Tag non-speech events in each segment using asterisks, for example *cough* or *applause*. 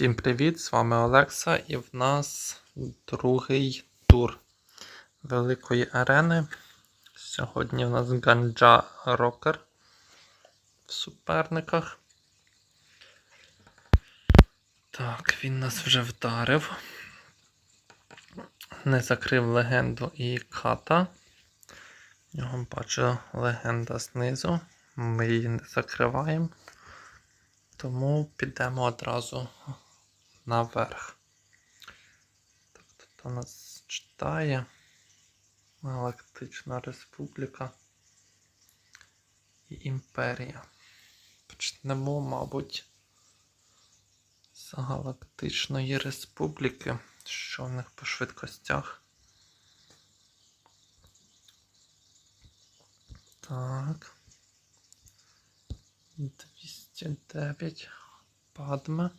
Всім привіт! З вами Олекса і в нас другий тур великої арени. Сьогодні в нас Ганджа Рокер в суперниках. Так, він нас вже вдарив. Не закрив легенду і ката. В бачу легенда знизу. Ми її не закриваємо. Тому підемо одразу наверх. Так, тут у нас читає Галактична Республіка і Імперія. Почнемо, мабуть, з Галактичної Республіки. Що в них по швидкостях? Так. 209 падме.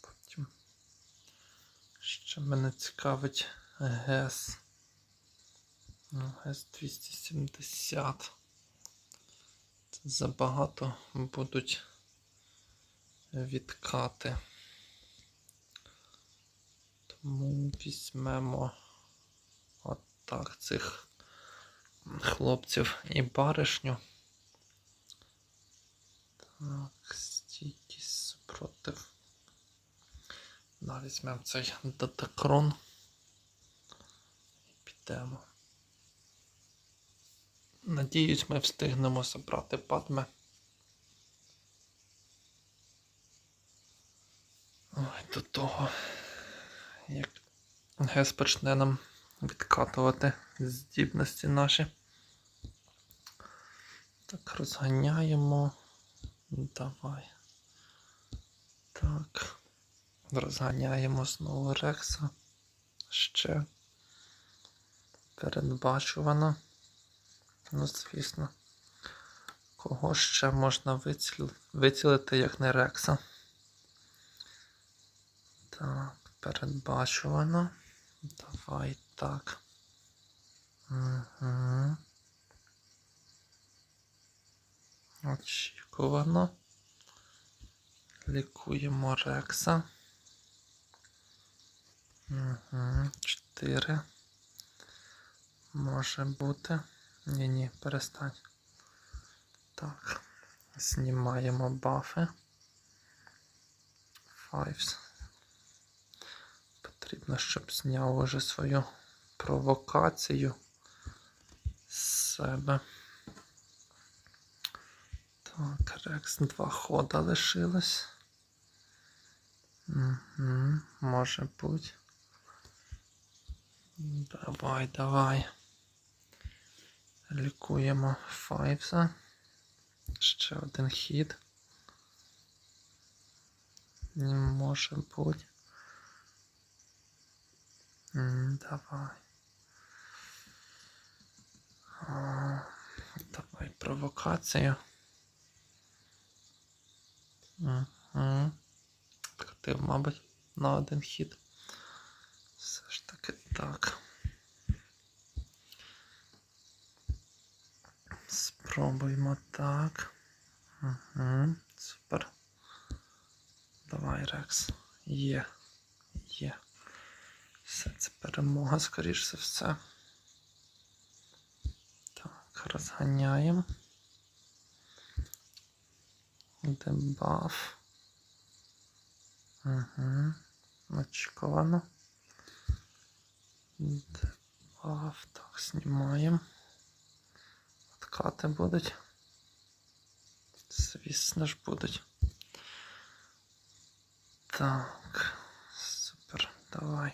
Потім ще мене цікавить ГЕС. Ну, ГЕС 270. Це забагато будуть відкати. Тому візьмемо отак цих хлопців і баришню. Так, стійкість супротив. Да, візьмемо цей датакрон і підемо. Надіюсь, ми встигнемо забрати падме. Ой, до того, як Гес почне нам відкатувати здібності наші. Так, розганяємо. Давай. Так. Розганяємо знову Рекса. Ще. Передбачувано. Ну, звісно. Кого ще можна виціл... вицілити, як не Рекса? Так, передбачувано. Давай так. Угу. Очікувано. Лікуємо Рекса. Угу. Чотири. Може бути. Ні-ні, перестань. Так. Знімаємо бафи. Файвс. Потрібно, щоб зняв уже свою провокацію з себе. Так, Рекс два хода лишилось. Угу, Може бути. Давай, давай. Лікуємо Файвса. Ще один хід. Не може бути. Давай. Давай провокацію. Угу. Вкатив, мабуть, на один хід. Так. Спробуємо так. Угу. Супер. Давай, Рекс. Є. Є. Все, це перемога, скоріш за все. Так, розганяємо. Дебаф. Угу. Очікувано. Дебаф. Так, знімаємо. Откати будуть. Звісно ж будуть. Так. Супер. Давай.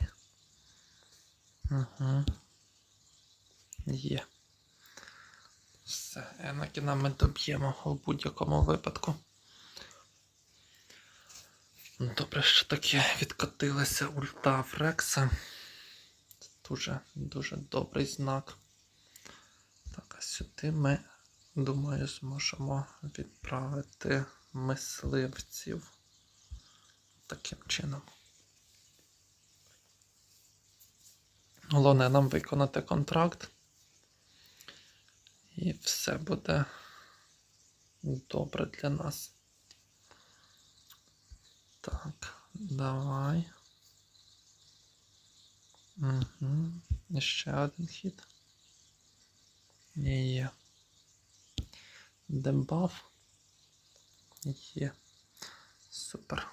Угу. Є. Все, Енакіна ми доб'ємо у будь-якому випадку. Добре, що таке відкотилася ульта в Рекса. Це дуже дуже добрий знак. Так, а сюди ми, думаю, зможемо відправити мисливців таким чином. Головне нам виконати контракт. І все буде добре для нас. Так, давай. Угу. Ще один хід. Є. Дебаф. Є. Супер.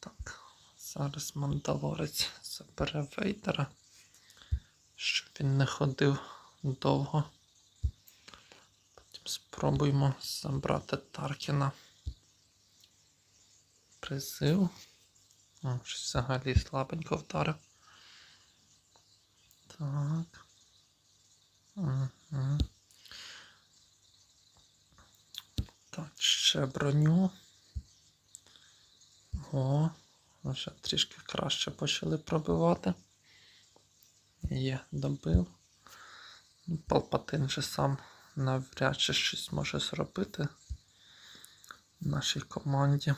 Так, зараз мандалорець забере Вейдера, щоб він не ходив довго. Потім спробуємо забрати Таркіна. Призив. О, щось взагалі слабенько вдарив. Так. Угу. Так, ще броню. О, вже трішки краще почали пробивати. Є, добив. Ну, Палпатин же сам навряд чи щось може зробити в нашій команді.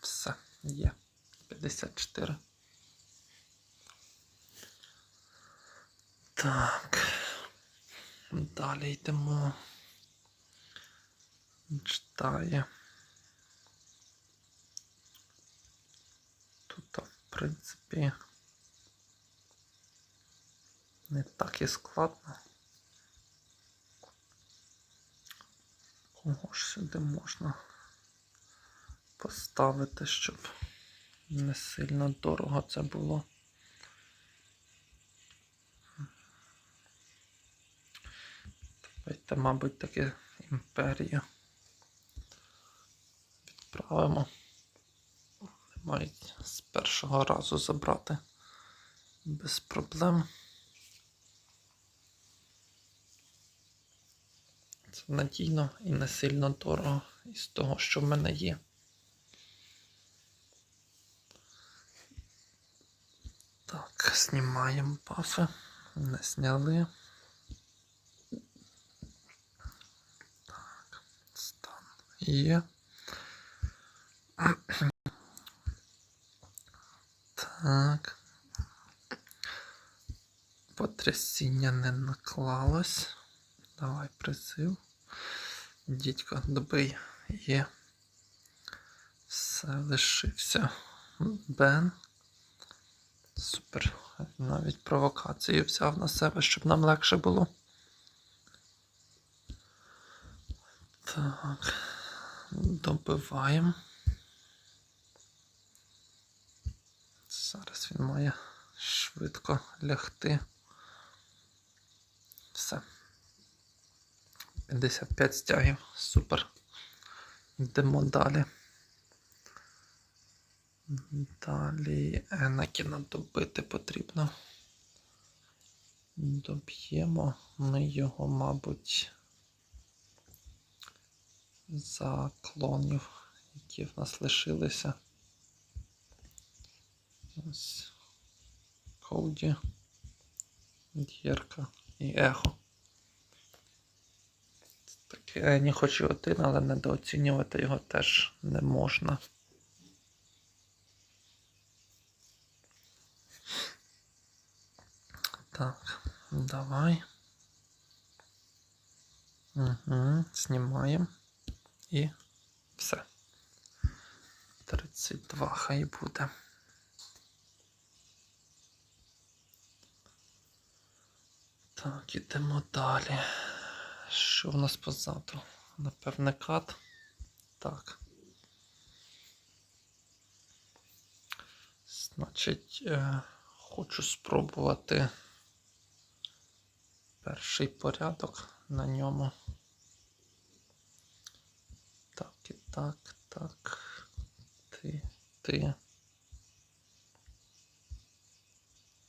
Все, є. 54. Так. Далі йдемо. Читає. Тут, в принципі, не так і складно. Кого ж сюди можна поставити, щоб не сильно дорого це було. Давайте, мабуть, таки імперію відправимо. Мають з першого разу забрати без проблем. Це надійно і не сильно дорого із того, що в мене є. Так, знімаємо бафи. Не зняли. Так, стан є. Так. Потрясіння не наклалось. Давай призив. Дідько, добий є. Все лишився. Бен. Супер. Навіть провокацію взяв на себе, щоб нам легше було. Так. Добиваємо. Зараз він має швидко лягти. Все. 55 стягів. Супер. Йдемо далі. Далі Енакіна добити потрібно. Доб'ємо ми його, мабуть, за клонів, які в нас лишилися. Ось Коуді, Дєрка і Ехо. Таке не хочу один, але недооцінювати його теж не можна. Так, давай. Угу, знімаємо. І все. 32 хай буде. Так, ідемо далі. Що в нас позаду? Напевне, кат. Так. Значить, е, хочу спробувати перший порядок на ньому. Так, і так, так. Ти, ти.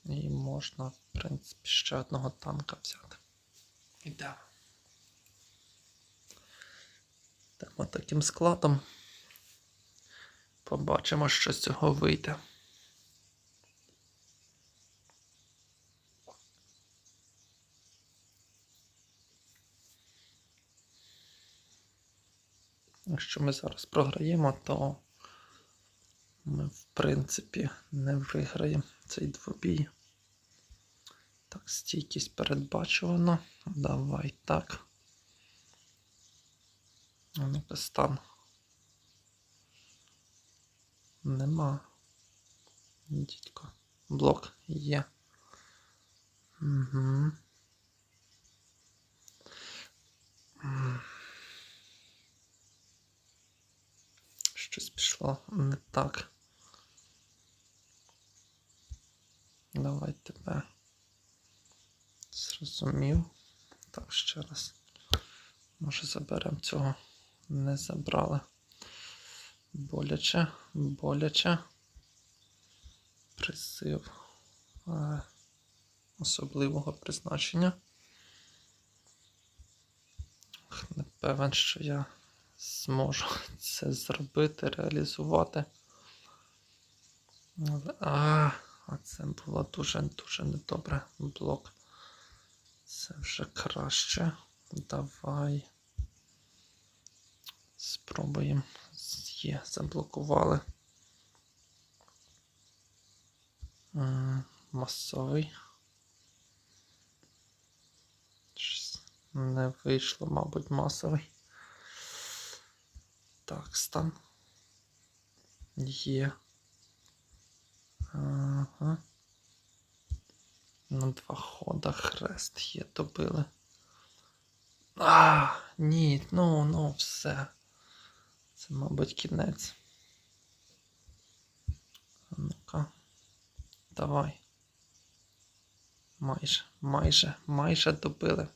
І можна, в принципі, ще одного танка взяти. Іде. Йдемо таким складом. Побачимо, що з цього вийде. Якщо ми зараз програємо, то ми, в принципі, не виграємо цей двобій. Так, стійкість передбачувано. Давай так. Ну-ка стан. Нема. Дідько. Блок є. Угу. Щось пішло не так. Давай тебе. Зрозумів. Так, ще раз. Може заберемо цього. Не забрали. Боляче, боляче. Призив е, особливого призначення. Не певен, що я зможу *laughs* це зробити, реалізувати. А, а це було дуже-дуже недобре. Блок. Це вже краще. Давай. Спробуємо. Є, заблокували. Масовий. Не вийшло, мабуть, масовий. Так, стан. Є. Ага. На два хода хрест є, добили. А, ні, ну, ну, все. Це, мабуть, кінець. Ну-ка. Давай. Майже, майже, майже добили.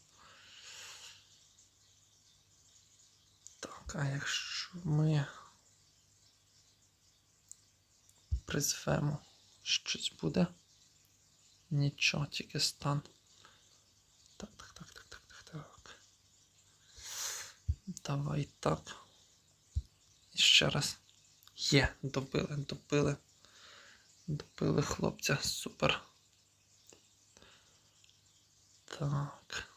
Так, а якщо ми призвемо, щось буде? Нічого, тільки стан. Так, так, так, так, так, так, так. Давай так. І ще раз. Є, добили, добили. Добили хлопця. Супер. Так.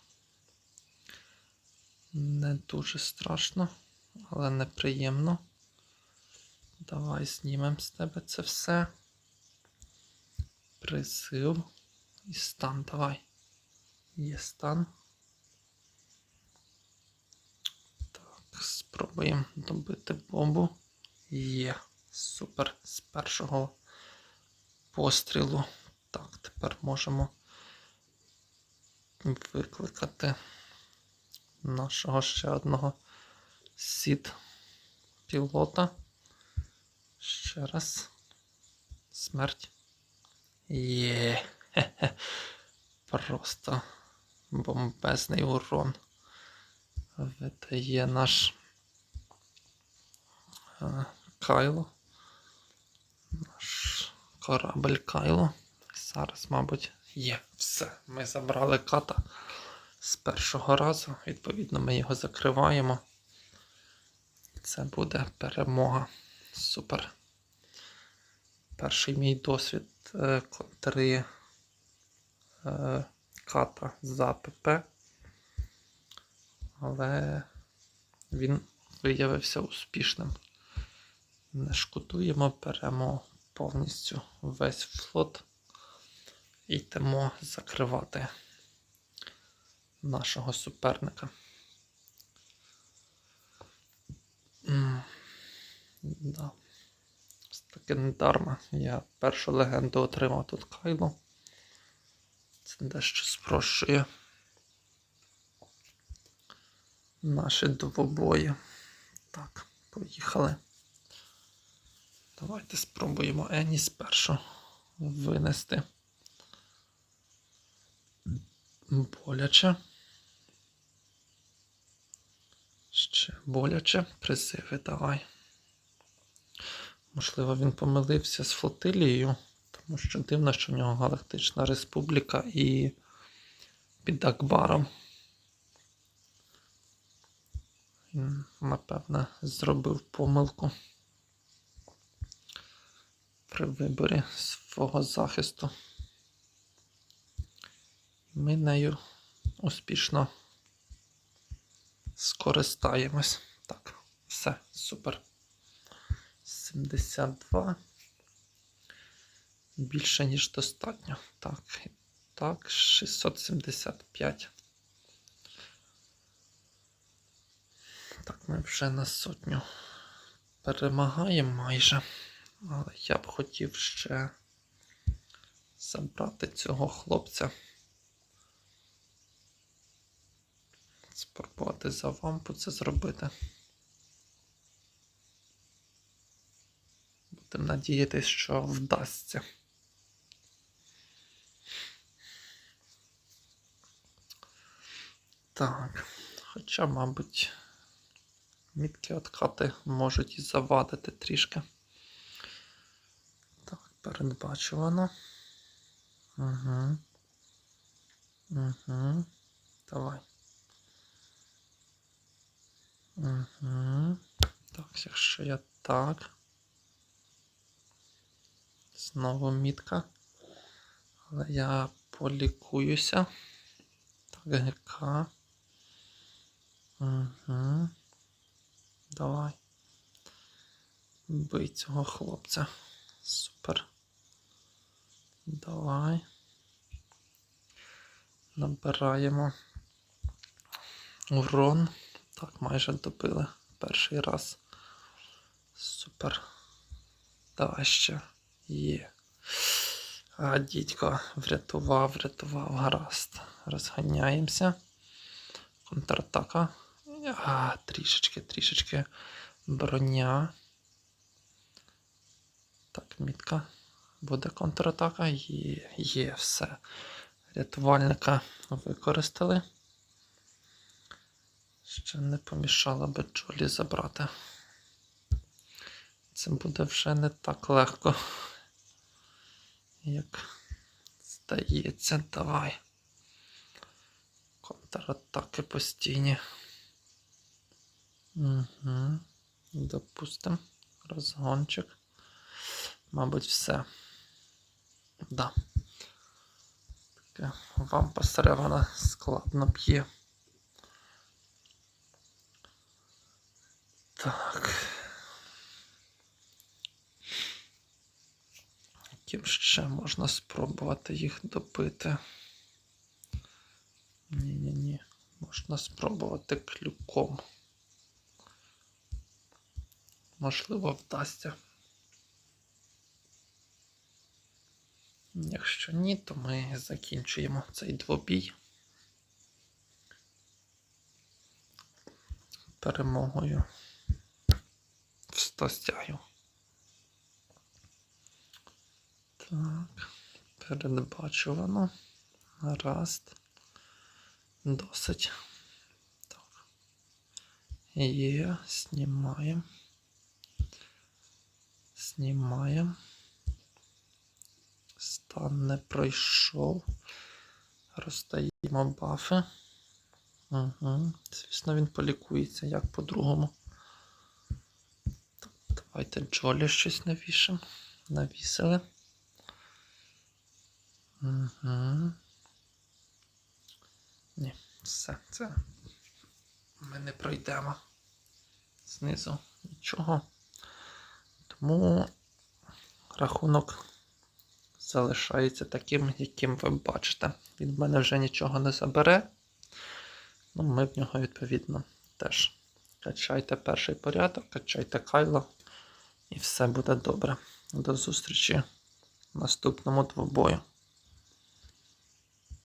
Не дуже страшно, але неприємно. Давай знімемо з тебе це все. Призив. І стан давай. Є стан. Так, спробуємо добити бомбу. Є. Супер. З першого пострілу. Так, тепер можемо викликати нашого ще одного сід пілота. Ще раз. Смерть. Є. Хе-хе. *laughs* Просто бомбезний урон. Видає наш е, Кайло. Наш корабль Кайло. Зараз, мабуть, є. Все. Ми забрали ката з першого разу. Відповідно, ми його закриваємо. Це буде перемога. Супер. Перший мій досвід е, контри е, ката за ПП. Але він виявився успішним. Не шкодуємо, беремо повністю весь флот і йдемо закривати нашого суперника. Да. Таке не дарма. Я першу легенду отримав тут Кайло. Це дещо спрощує наші двобої. Так, поїхали. Давайте спробуємо Ені спершу винести. Боляче. Ще боляче. Призиви давай. Можливо, він помилився з флотилією, тому що дивно, що в нього Галактична Республіка і під Акбаром. Він, напевне, зробив помилку при виборі свого захисту. Ми нею успішно скористаємось. Так, все, супер. 72. Більше, ніж достатньо. Так, так, 675. Так, ми вже на сотню перемагаємо майже. Але я б хотів ще забрати цього хлопця. Спробувати за вампу це зробити. Будемо надіятися, що вдасться. Так, хоча, мабуть, мітки откати можуть і завадити трішки. Так, передбачувано. Угу. Угу. Давай. Угу. Так, якщо я так. Знову мітка. Але я полікуюся. Так, ГК. Угу. Давай. Бий цього хлопця. Супер. Давай. Набираємо урон. Так, майже добили перший раз. Супер. Давай ще. Є. А, дідько, врятував, врятував, гаразд. Розганяємося. Контратака. А, трішечки, трішечки броня. Так, мітка. Буде контратака. Є, є, все. Рятувальника використали. Ще не помішало би Джолі забрати. Це буде вже не так легко, як здається. Давай. Контратаки постійні. Угу. Допустим. Розгончик. Мабуть, все. Да. Таке вам посеревана складно б'є. Яким ще можна спробувати їх добити? Ні-ні-ні. Можна спробувати клюком. Можливо, вдасться. Якщо ні, то ми закінчуємо цей двобій. Перемогою в 100 стягів. Так, передбачувано. Гаразд. Досить. Так. Є, знімаємо. Знімаємо. Стан не пройшов. Розстаємо бафи. Угу. Звісно, він полікується, як по-другому. Давайте Джолі щось навішимо. Навісили. Угу. Ні, все, це ми не пройдемо. Знизу нічого. Тому рахунок залишається таким, яким ви бачите. Від мене вже нічого не забере. Ну, ми в нього, відповідно, теж. Качайте перший порядок, качайте кайло, і все буде добре. До зустрічі в наступному двобою.